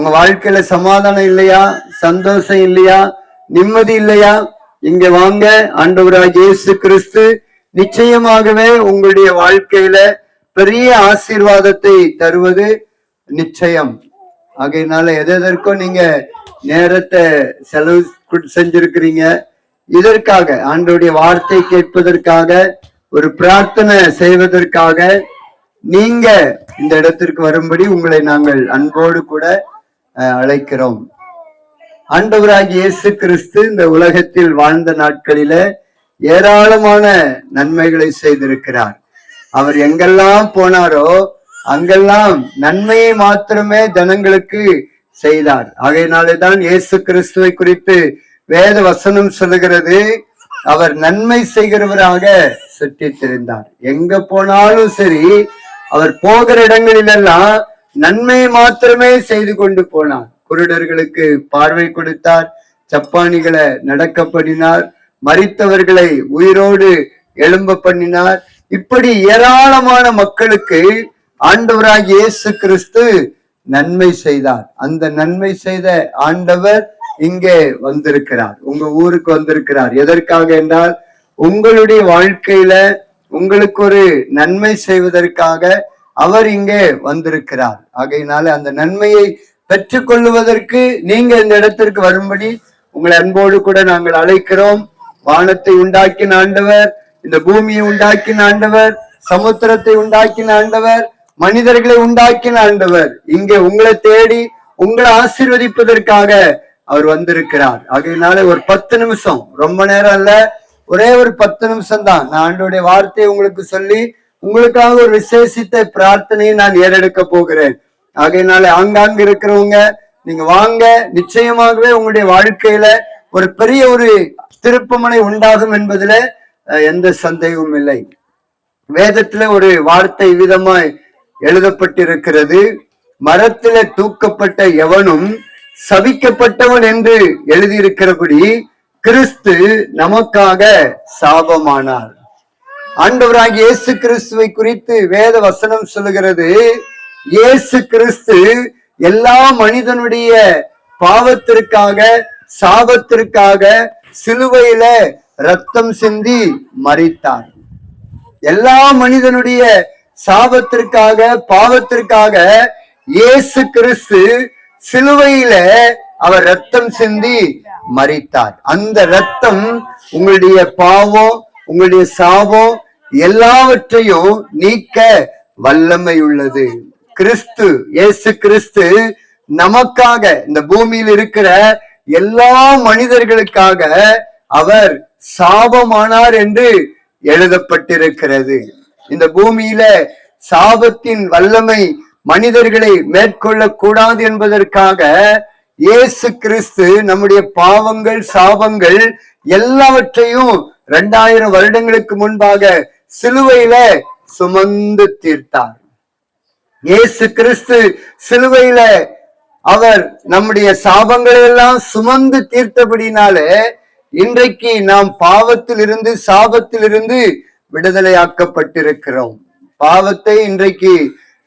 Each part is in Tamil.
உங்க வாழ்க்கையில சமாதானம் இல்லையா? சந்தோஷம் இல்லையா? நிம்மதி இல்லையா? இங்க வாங்க ஆண்டவராக இயேசு கிறிஸ்து. நிச்சயமாகவே உங்களுடைய வாழ்க்கையில பெரிய ஆசீர்வாதத்தை தருவது நிச்சயம். ஆகையினால எதற்கும் நீங்க நேரத்தை செலவு செஞ்சிருக்கிறீங்க. இதற்காக ஆண்டோடைய வார்த்தை கேட்பதற்காக ஒரு பிரார்த்தனை செய்வதற்காக நீங்க இந்த இடத்திற்கு வரும்படி உங்களை நாங்கள் அன்போடு கூட அழைக்கிறோம். ஆண்டவராகிய இயேசு கிறிஸ்து இந்த உலகத்தில் வாழ்ந்த நாட்களில ஏராளமான நன்மைகளை செய்திருக்கிறார். அவர் எங்கெல்லாம் போனாரோ அங்கெல்லாம் நன்மையை மாத்திரமே ஜனங்களுக்கு செய்தார். ஆகையினாலேதான் இயேசு கிறிஸ்துவை குறித்து வேத வசனம் சொல்லுகிறது. அவர் நன்மை செய்கிறவராக சுற்றித் திரிந்தார் எங்க போனாலும் சரி அவர் போகிற இடங்களிலெல்லாம் நன்மையை மாத்திரமே செய்து கொண்டு போனார் குருடர்களுக்கு பார்வை கொடுத்தார். சப்பானிகளை நடக்க பண்ணினார். உயிரோடு எழும்ப பண்ணினார். இப்படி ஏராளமான மக்களுக்கு ஆண்டவராக இயேசு கிறிஸ்து நன்மை செய்தார். அந்த நன்மை செய்த ஆண்டவர் இங்கே வந்திருக்கிறார். உங்க ஊருக்கு வந்திருக்கிறார். எதற்காக என்றால் உங்களுடைய வாழ்க்கையில உங்களுக்கு ஒரு நன்மை செய்வதற்காக அவர் இங்கே வந்திருக்கிறார். ஆகையினால அந்த நன்மையை பெற்றுக்கொள்ளுவதற்கு நீங்க இந்த இடத்திற்கு வரும்படி உங்களை அன்போடு கூட நாங்கள் அழைக்கிறோம். வானத்தை உண்டாக்கின ஆண்டவர் இந்த பூமியை உண்டாக்கின ஆண்டவர் சமுத்திரத்தை உண்டாக்கின ஆண்டவர் மனிதர்களை உண்டாக்கின ஆண்டவர். இங்கே உங்களை தேடி உங்களை ஆசீர்வதிப்பதற்காக அவர் வந்திருக்கிறார். ஆகையினால ஒரு பத்து நிமிஷம் ரொம்ப நேரம் இல்ல ஒரே ஒரு பத்து நிமிஷம் தான் நான் ஆண்டோடைய வார்த்தையை உங்களுக்கு சொல்லி உங்களுக்காக ஒரு விசேஷித்த பிரார்த்தனையை நான் ஏறெடுக்க போகிறேன். ஆகையினால ஆங்காங்க இருக்கிறவங்க நீங்க வாங்க. நிச்சயமாகவே உங்களுடைய வாழ்க்கையில ஒரு பெரிய ஒரு திருப்புமனை உண்டாகும் என்பதுல எந்த சந்தேகமும் இல்லை. வேதத்துல ஒரு வார்த்தை விதமாய் எழுதப்பட்டிருக்கிறது. மரத்தில தூக்கப்பட்ட எவனும் சபிக்கப்பட்டவன் என்று எழுதியிருக்கிறபடி கிறிஸ்து நமக்காக சாபமானார். ஆண்டவராகிய இயேசு கிறிஸ்துவை குறித்து வேத வசனம் சொல்லுகிறது. இயேசு கிறிஸ்து எல்லா மனிதனுடைய பாவத்திற்காக சாபத்திற்காக சிலுவையில ரத்தம் சிந்தி மறித்தார் எல்லா மனிதனுடைய சாபத்திற்காக பாவத்திற்காக இயேசு கிறிஸ்து சிலுவையில அவர் ரத்தம் சிந்தி மறித்தார் அந்த ரத்தம் உங்களுடைய பாவம் உங்களுடைய சாபம் எல்லாவற்றையும் நீக்க வல்லமை உள்ளது கிறிஸ்து இயேசு கிறிஸ்து நமக்காக இந்த பூமியில் இருக்கிற எல்லா மனிதர்களுக்காக அவர் சாபமானார் என்று எழுதப்பட்டிருக்கிறது. இந்த பூமியில சாபத்தின் வல்லமை மனிதர்களை மேற்கொள்ள கூடாது என்பதற்காக இயேசு கிறிஸ்து நம்முடைய பாவங்கள் சாபங்கள் எல்லாவற்றையும் இரண்டாயிரம் வருடங்களுக்கு முன்பாக சிலுவையில சுமந்து தீர்த்தார். இயேசு கிறிஸ்து சிலுவையில அவர் நம்முடைய சாபங்களை எல்லாம் சுமந்து தீர்த்தபடினாலே இன்றைக்கு நாம் பாவத்தில் இருந்து சாபத்தில் இருந்து விடுதலையாக்கப்பட்டிருக்கிறோம். பாவத்தை இன்றைக்கு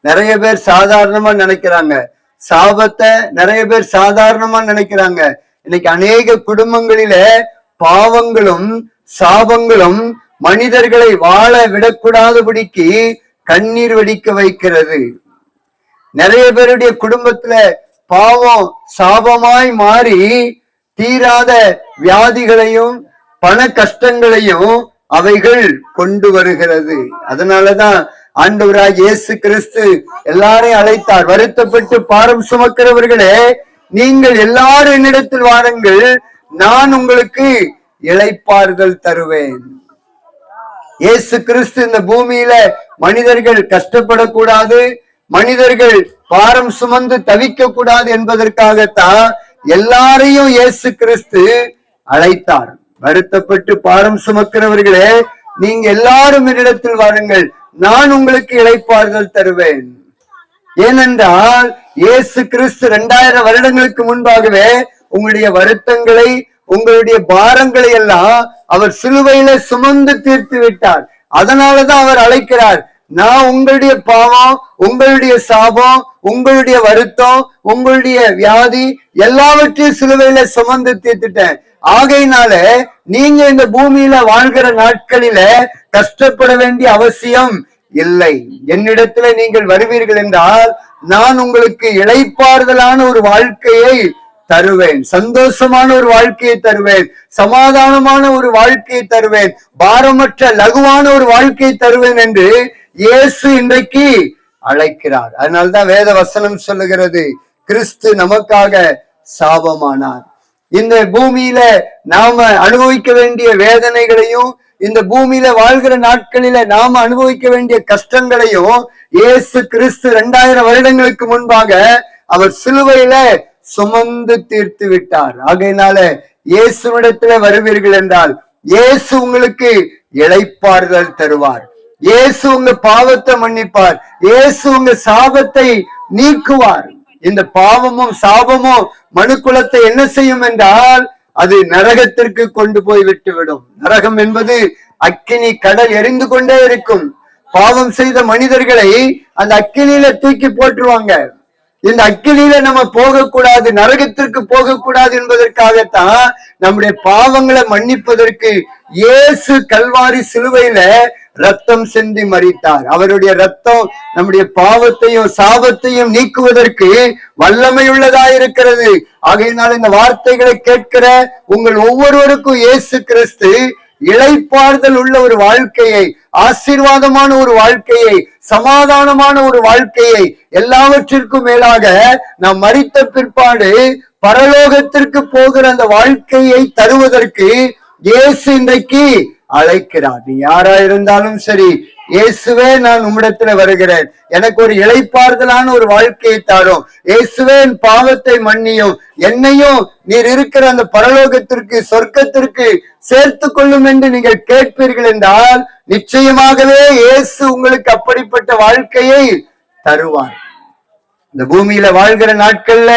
நிறைய பேர் சாதாரணமா நினைக்கிறாங்க. சாபத்தை நிறைய பேர் சாதாரணமா நினைக்கிறாங்க. இன்னைக்கு அநேக குடும்பங்களில பாவங்களும் சாபங்களும் மனிதர்களை வாழ விடக்கூடாதபடிக்கு கண்ணீர் வடிக்க வைக்கிறது. நிறைய பேருடைய குடும்பத்துல பாவம் சாபமாய் மாறி தீராத வியாதிகளையும் பண கஷ்டங்களையும் அவைகள் கொண்டு வருகிறது. அதனாலதான் ஆண்டவராய் இயேசு கிறிஸ்து எல்லாரையும் அழைத்தார். வருத்தப்பட்டு பாரம் சுமக்கிறவர்களே நீங்கள் எல்லாரும் என்னிடத்தில் வாருங்கள். நான் உங்களுக்கு இழைப்பார்கள் தருவேன். இயேசு கிறிஸ்து இந்த பூமியில மனிதர்கள் கஷ்டப்படக்கூடாது மனிதர்கள் பாரம் சுமந்து தவிக்க கூடாது என்பதற்காகத்தான் எல்லாரையும் இயேசு கிறிஸ்து அழைத்தார். வருத்தப்பட்டு பாரம் சுமக்கிறவர்களே நீங்க எல்லாரும் என்னிடத்தில் வாருங்கள் நான் உங்களுக்கு இழைப்பார்கள் தருவேன். ஏனென்றால் இயேசு கிறிஸ்து இரண்டாயிரம் வருடங்களுக்கு முன்பாகவே உங்களுடைய வருத்தங்களை உங்களுடைய பாரங்களை எல்லாம் அவர் சிலுவையில சுமந்து தீர்த்து விட்டார். அதனாலதான் அவர் அழைக்கிறார். நான் உங்களுடைய பாவம் உங்களுடைய சாபம் உங்களுடைய வருத்தம் உங்களுடைய வியாதி எல்லாவற்றையும் சிலுவையில சுமந்து தீர்த்துட்டேன். ஆகையினால நீங்க இந்த பூமியில வாழ்கிற நாட்களில கஷ்டப்பட வேண்டிய அவசியம் இல்லை. என்னிடத்துல நீங்கள் வருவீர்கள் என்றால் நான் உங்களுக்கு இளைப்பாறுதலான ஒரு வாழ்க்கையை தருவேன். சந்தோஷமான ஒரு வாழ்க்கையை தருவேன். சமாதானமான ஒரு வாழ்க்கையை தருவேன். பாரமற்ற லகுவான ஒரு வாழ்க்கையை தருவேன் என்று இயேசு இன்றைக்கு அழைக்கிறார். அதனால்தான் வேத வசனம் சொல்லுகிறது கிறிஸ்து நமக்காக சாபமானார். இந்த பூமியில நாம அனுபவிக்க வேண்டிய வேதனைகளையும் இந்த பூமியில வாழ்கிற நாட்களில நாம அனுபவிக்க வேண்டிய கஷ்டங்களையும் இயேசு கிறிஸ்து இரண்டாயிரம் வருடங்களுக்கு முன்பாக அவர் சிலுவையில சுமந்து தீர்த்து விட்டார். ஆகையினால இயேசுவிடத்துல வருவீர்கள் என்றால் இயேசு உங்களுக்கு இளைப்பாறுதல் தருவார். இயேசு உங்க பாவத்தை மன்னிப்பார். இயேசு உங்க சாபத்தை நீக்குவார். இந்த பாவமும் சாபமும் மனுக்குலத்தை என்ன செய்யும் என்றால் அது நரகத்திற்கு கொண்டு போய் விட்டுவிடும். நரகம் என்பது அக்கினி கடல் எரிந்து கொண்டே இருக்கும். பாவம் செய்த மனிதர்களை அந்த அக்கினியில தூக்கி போட்டுருவாங்க. இந்த அக்கினியில நம்ம போகக்கூடாது நரகத்திற்கு போகக்கூடாது என்பதற்காகத்தான் நம்முடைய பாவங்களை மன்னிப்பதற்கு இயேசு கல்வாரி சிலுவையில ரத்தம் சென்று மறித்தார் அவருடைய ரத்தம் நம்முடைய பாவத்தையும் சாபத்தையும் நீக்குவதற்கு வல்லமையுள்ளதா இருக்கிறது. ஆகையினால் இந்த வார்த்தைகளை கேட்கிற உங்கள் ஒவ்வொருவருக்கும் இயேசு கிறிஸ்து இழைப்பாறுதல் உள்ள ஒரு வாழ்க்கையை ஆசீர்வாதமான ஒரு வாழ்க்கையை சமாதானமான ஒரு வாழ்க்கையை எல்லாவற்றிற்கும் மேலாக நாம் மறித்த பிற்பாடு பரலோகத்திற்கு போகிற அந்த வாழ்க்கையை தருவதற்கு இயேசு இன்றைக்கு அழைக்கிறார். நீ யாரா இருந்தாலும் சரி இயேசுவே நான் உம்மிடத்துல வருகிறேன். எனக்கு ஒரு இளைப்பாறுதலான ஒரு வாழ்க்கையை தாரும். இயேசுவே என் பாவத்தை மன்னியும். என்னையும் நீர் இருக்கிற அந்த பரலோகத்திற்கு சொர்க்கத்திற்கு சேர்த்து கொள்ளும் என்று நீங்கள் கேட்பீர்கள் என்றால் நிச்சயமாகவே இயேசு உங்களுக்கு அப்படிப்பட்ட வாழ்க்கையை தருவார். இந்த பூமியில வாழ்கிற நாட்கள்ல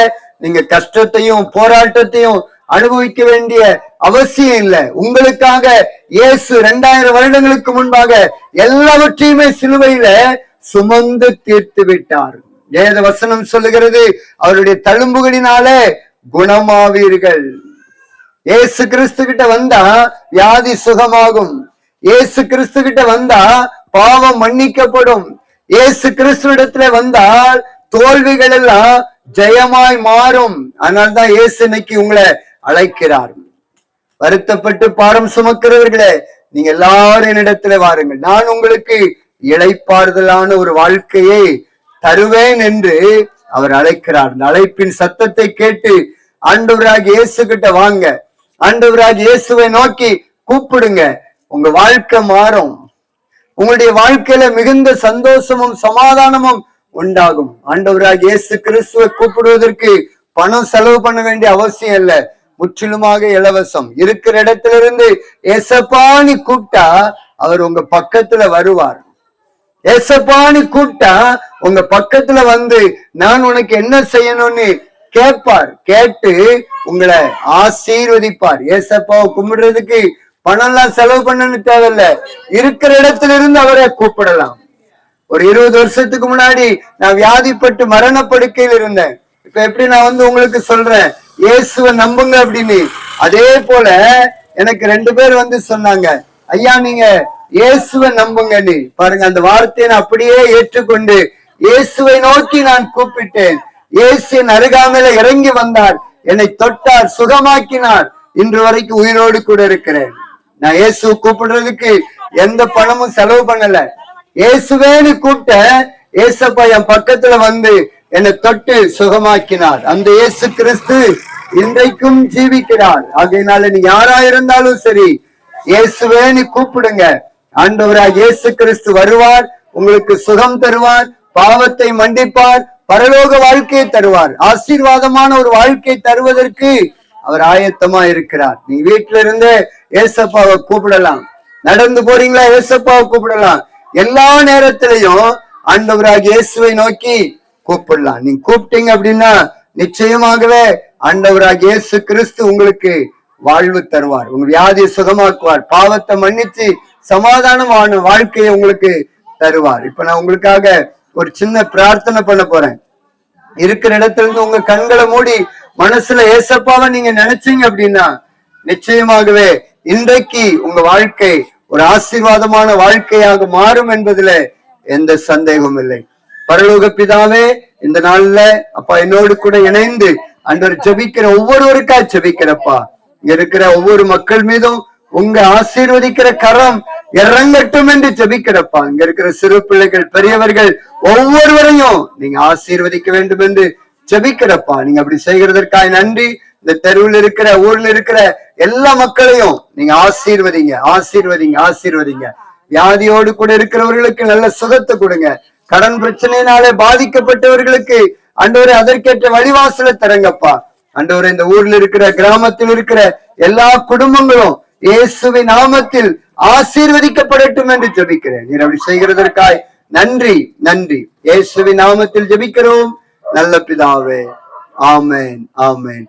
நீங்க கஷ்டத்தையும் போராட்டத்தையும் அனுபவிக்க வேண்டிய அவசியம் இல்லை. உங்களுக்காக இயேசு இரண்டாயிரம் வருடங்களுக்கு முன்பாக எல்லாவற்றையுமே சிலுவையில சுமந்து தீர்த்து விட்டார். வேத வசனம் சொல்லுகிறது அவருடைய தழும்புகளினாலே குணமாவீர்கள். இயேசு கிறிஸ்து கிட்ட வந்தா வியாதி சுகமாகும். ஏசு கிறிஸ்து கிட்ட வந்தா பாவம் மன்னிக்கப்படும். இயேசு கிறிஸ்துவிடத்துல வந்தால் தோல்விகள் எல்லாம் ஜெயமாய் மாறும். அதனால்தான் இயேசு இன்னைக்கு உங்களை அழைக்கிறார். வருத்தப்பட்டு பாரம் சுமக்கிறவர்களே நீங்க எல்லாரும் என்னிடத்துல வாருங்கள். நான் உங்களுக்கு இளைப்பாறுதலான ஒரு வாழ்க்கையை தருவேன் என்று அவர் அழைக்கிறார். இந்த அழைப்பின் சத்தத்தை கேட்டு ஆண்டவராக இயேசு கிட்ட வாங்க. ஆண்டவராக இயேசுவை நோக்கி கூப்பிடுங்க. உங்க வாழ்க்கை மாறும். உங்களுடைய வாழ்க்கையில மிகுந்த சந்தோஷமும் சமாதானமும் உண்டாகும். ஆண்டவராக இயேசு கிறிஸ்துவை கூப்பிடுவதற்கு பணம் செலவு பண்ண வேண்டிய அவசியம் இல்ல. முற்றிலுமாக இலவசம். இருக்கிற இடத்துல இருந்து எசப்பானி கூப்பிட்டா அவர் உங்க பக்கத்துல வருவார். எசப்பானி கூப்பிட்டா உங்க பக்கத்துல வந்து நான் உனக்கு என்ன செய்யணும்னு கேட்பார். கேட்டு உங்களை ஆசீர்வதிப்பார். ஏசப்பாவை கும்பிடுறதுக்கு பணம் எல்லாம் செலவு பண்ணனு தேவையில்ல. இருக்கிற இடத்துல இருந்து அவரை கூப்பிடலாம். ஒரு இருபது வருஷத்துக்கு முன்னாடி நான் வியாதிப்பட்டு மரணப்படுக்கையில் இருந்தேன். இப்ப எப்படி நான் வந்து உங்களுக்கு சொல்றேன்? இயேசுவை நம்புங்க அப்படின்னு. அதே போல எனக்கு ரெண்டு பேர் வந்து சொன்னாங்க ஐயா நீங்க இயேசுவை நம்புங்கன்னு. பாருங்க அந்த வார்த்தையை நான் அப்படியே ஏற்றுக்கொண்டு இயேசுவை நோக்கி நான் கூப்பிட்டேன். இயேசு அருகாமையில இறங்கி வந்தார். என்னை தொட்டார் சுகமாக்கினார். இன்று வரைக்கும் உயிரோடு கூட இருக்கிறேன். நான் இயேசு கூப்பிடுறதுக்கு எந்த பணமும் செலவு பண்ணல. இயேசுவேன்னு கூப்பிட்ட ஏசப்பா என் பக்கத்துல வந்து என்னை தொட்டு சுகமாக்கினார். அந்த இயேசு கிறிஸ்து இன்றைக்கும் ஜீவிக்கிறார். அதனால நீ யாரா இருந்தாலும் சரி இயேசுவேன்னு கூப்பிடுங்க. ஆண்டவரா இயேசு கிறிஸ்து வருவார் உங்களுக்கு சுகம் தருவார் பாவத்தை மன்னிப்பார் பரலோக வாழ்க்கையை தருவார். ஆசீர்வாதமான ஒரு வாழ்க்கை தருவதற்கு அவர் ஆயத்தமா இருக்கிறார். நீ வீட்டுல இருந்து ஏசப்பாவை கூப்பிடலாம். நடந்து போறீங்களா? ஏசப்பாவை கூப்பிடலாம். எல்லா நேரத்திலையும் ஆண்டவராக இயேசுவை நோக்கி கூப்பிடலாம். நீங்க கூப்பிட்டீங்க அப்படின்னா நிச்சயமாகவே ஆண்டவராக இயேசு கிறிஸ்து உங்களுக்கு வாழ்வு தருவார். உங்க வியாதியை சுகமாக்குவார். பாவத்தை மன்னிச்சு சமாதானமான வாழ்க்கையை உங்களுக்கு தருவார். இப்ப நான் உங்களுக்காக ஒரு சின்ன பிரார்த்தனை பண்ண போறேன். இருக்கிற இடத்துல இருந்து உங்க கண்களை மூடி மனசுல ஏசப்பாவை நீங்க நினைச்சீங்க அப்படின்னா நிச்சயமாகவே இன்றைக்கு உங்க வாழ்க்கை ஒரு ஆசீர்வாதமான வாழ்க்கையாக மாறும் என்பதுல எந்த சந்தேகமும் இல்லை. பரலோக பிதாவே இந்த நாள்ல அப்பா என்னோடு கூட இணைந்து அன்றவர் ஜெபிக்கிற ஒவ்வொருவருக்கா ஜபிக்கிறப்பா. இங்க இருக்கிற ஒவ்வொரு மக்கள் மீதும் உங்க ஆசீர்வதிக்கிற கரம் இறங்கட்டும் என்று ஜெபிக்கிறப்பா. இங்க இருக்கிற சிறு பிள்ளைகள் பெரியவர்கள் ஒவ்வொருவரையும் நீங்க ஆசீர்வதிக்க வேண்டும் என்று ஜெபிக்கிறப்பா. நீங்க அப்படி செய்கிறதற்காக நன்றி. இந்த தெருவில் இருக்கிற ஊர்ல இருக்கிற எல்லா மக்களையும் நீங்க ஆசீர்வதிங்க ஆசீர்வதிங்க ஆசீர்வதிங்க. வியாதியோடு கூட இருக்கிறவர்களுக்கு நல்ல சுகத்தை கொடுங்க. கடன் பிரச்சனையினாலே பாதிக்கப்பட்டவர்களுக்கு அண்டவரை அதற்கேற்ற வழிவாசலை தரங்கப்பா. அண்டவரை இந்த ஊர்ல இருக்கிற கிராமத்தில் இருக்கிற எல்லா குடும்பங்களும் இயேசுவின் நாமத்தில் ஆசீர்வதிக்கப்படட்டும் என்று ஜபிக்கிறேன். நீர் அப்படி செய்கிறதற்காய் நன்றி நன்றி. இயேசுவி நாமத்தில் ஜெபிக்கிறோம். நல்ல பிதாவே ஆமேன் ஆமேன்.